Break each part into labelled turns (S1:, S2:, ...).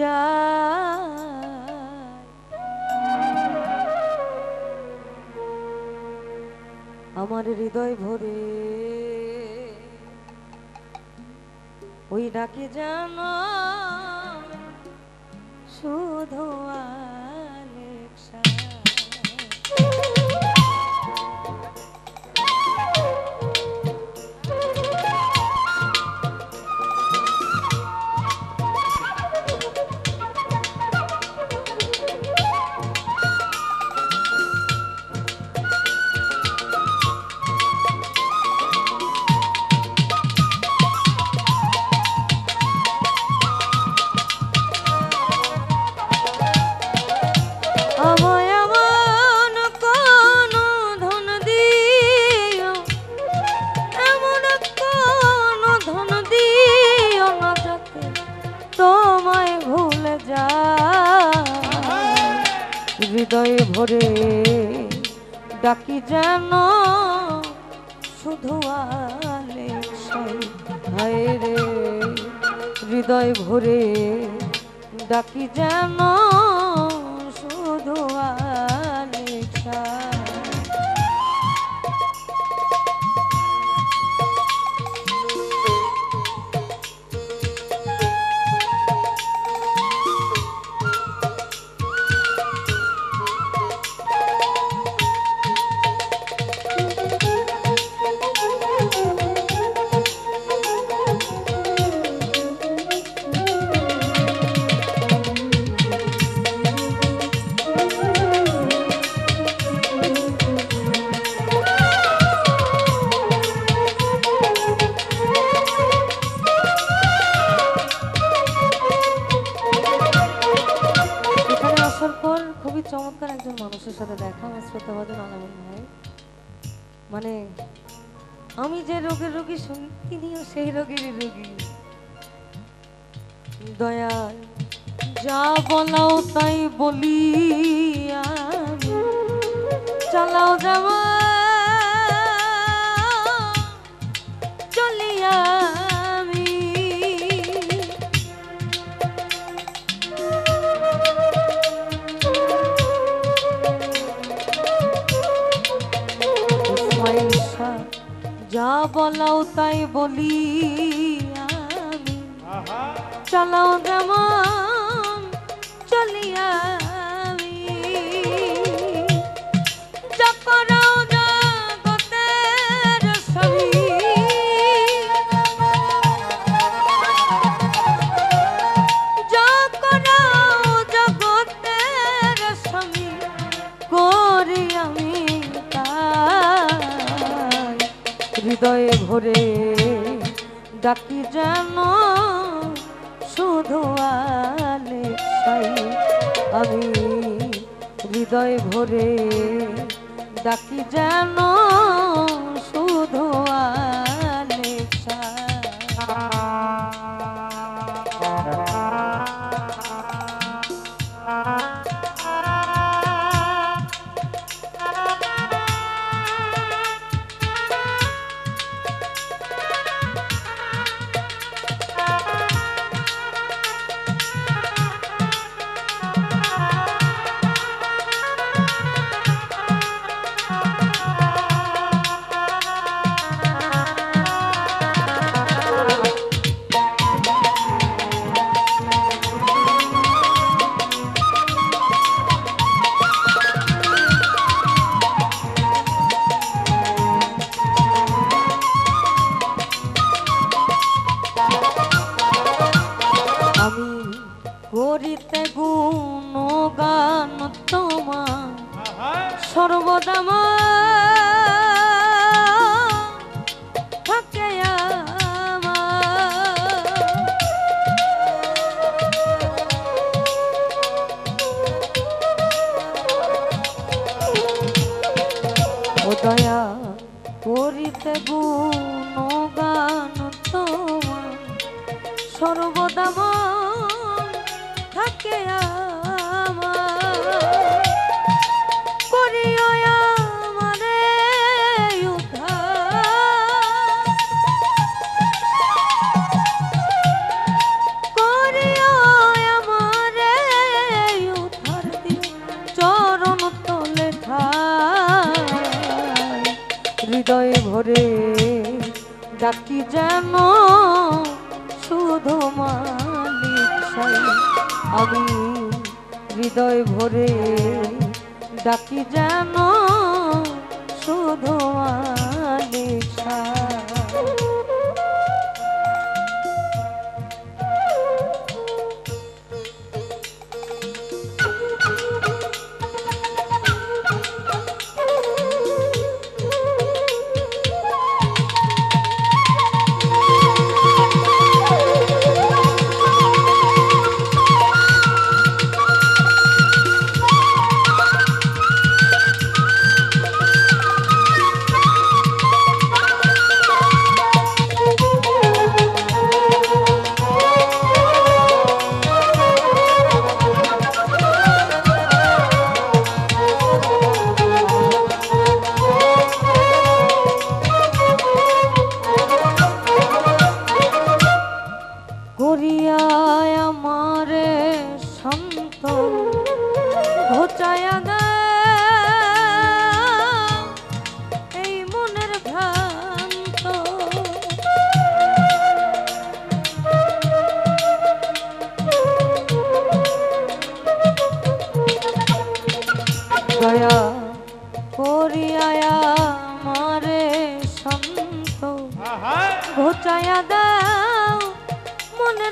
S1: যায়। আমার হৃদয় ভরে ওই ডাকে জানা শুধু হৃদয়ে ভরে ডাকি যেন শুধু হায় রে হৃদয় ভরে ডাকি যেন আমি যে রোগের রোগী শুনি তিনিও সেই রোগের রোগী। দয়াল, যা বলাও তাই বলি চালাও যাওয়া তাই বলি আমি চলো যেমন চলি আমি হৃদয় ভরে ডাকি যেন গুণগান তোমার সর্বদা মা থাকে আমার। ও দয়া করিতে গুণগান তোমার সর্বদা থাকে আমার হৃদয় ভরে ডাকি যেন শুধু মালিকাই আমি হৃদয় ভরে ডাকি যেন শুধু মালিকাই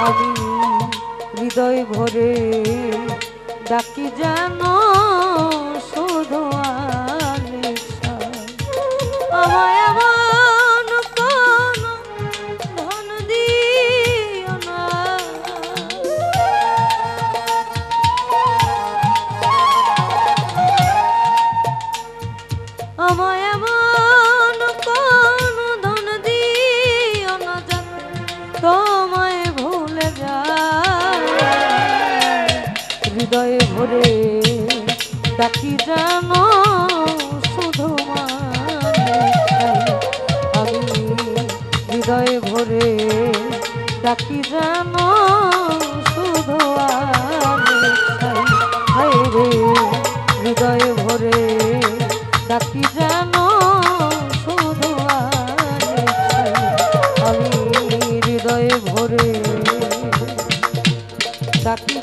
S1: আমি হৃদয় ভরে ডাকি যেন ডাকি জানো, শুধু আমি হৃদয়ে ভরে ডাকি জানো, শুধু রে, হৃদয়ে ভরে ডাকি জানো, শুধু আমি হৃদয়ে ভরে ডাকি